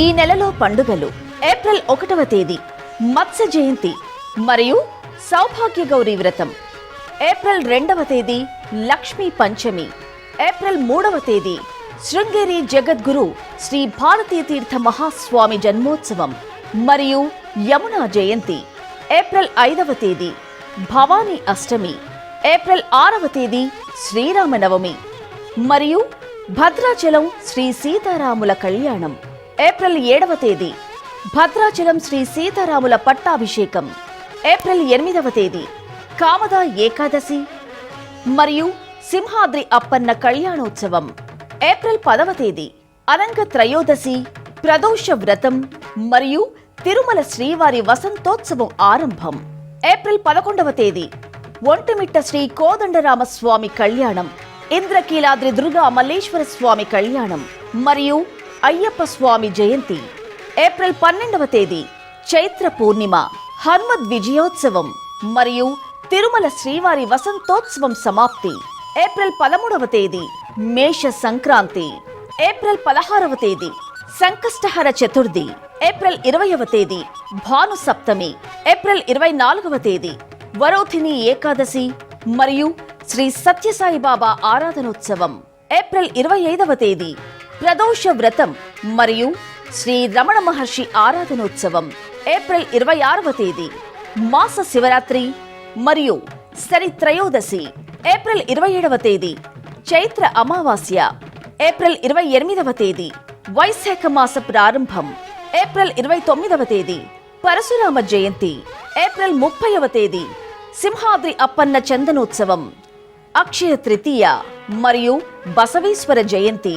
ఈ నెలలో పండుగలు ఏప్రిల్ ఒకటవ తేదీ మత్స్య జయంతి మరియు సౌభాగ్య గౌరీ వ్రతం. ఏప్రిల్ రెండవ తేదీ లక్ష్మీ పంచమి. ఏప్రిల్ మూడవ తేదీ శృంగేరి జగద్గురు శ్రీ భారతీ తీర్థ మహాస్వామి జన్మోత్సవం మరియు యమునా జయంతి. ఏప్రిల్ ఐదవ తేదీ భవానీ అష్టమి. ఏప్రిల్ ఆరవ తేదీ శ్రీరామనవమి మరియు భద్రాచలం శ్రీ సీతారాముల కళ్యాణం. ఏప్రిల్ ఏడవ తేదీ. భద్రాచలం శ్రీ సీతారాముల పట్టాభిషేకం. ఏప్రిల్ ఎనిమిదవ తేదీ. కామదా ఏకాదశి. మరియు సింహాద్రి అప్పన్న కళ్యాణోత్సవం. ఏప్రిల్ పదవ తేదీ. అనంగ త్రయోదశి ప్రదోష వ్రతం మరియు తిరుమల శ్రీవారి వసంతోత్సవం ఆరంభం. ఏప్రిల్ పదకొండవ తేదీ. ఒంటిమిట్ట శ్రీ కోదండరామస్వామి కళ్యాణం. ఇంద్రకీలాద్రి దుర్గా మల్లేశ్వర స్వామి కళ్యాణం. మరియు అయ్యప్ప స్వామి జయంతి ఏప్రిల్ పన్నెండవ తేదీ చైత్ర పూర్ణిమ హనుమద్ విజయోత్సవం మరియు తిరుమల శ్రీవారి వసంతోత్సవం సమాప్తి. ఏప్రిల్ పదమూడవ తేదీ మేష సంక్రాంతి. ఏప్రిల్ పదహారవ తేదీ సంకష్టహర చతుర్థి. ఏప్రిల్ ఇరవయవ తేదీ భాను సప్తమి ఏప్రిల్ ఇరవై నాలుగవ తేదీ వరోధిని ఏకాదశి మరియు శ్రీ సత్యసాయిబాబా ఆరాధనోత్సవం. ఏప్రిల్ ఇరవై ఐదవ తేదీ ప్రదోష వ్రతం మరియు శ్రీ రమణ మహర్షి ఆరాధనోత్సవం ఏప్రిల్ ఇరవై ఆరవ తేదీ మాస శివరాత్రి మరియు శని త్రయోదశి ఏప్రిల్ ఇరవై ఏడవ తేదీ చైత్ర అమావాస్య ఏప్రిల్ ఇరవై ఎనిమిదవ తేదీ వైశాఖ మాస ప్రారంభం ఏప్రిల్ ఇరవై తొమ్మిదవ తేదీ పరశురామ జయంతి ఏప్రిల్ ముప్పైవ తేదీ సింహాద్రి అప్పన్న చందనోత్సవం అక్షయ తృతీయ మరియు బసవేశ్వర జయంతి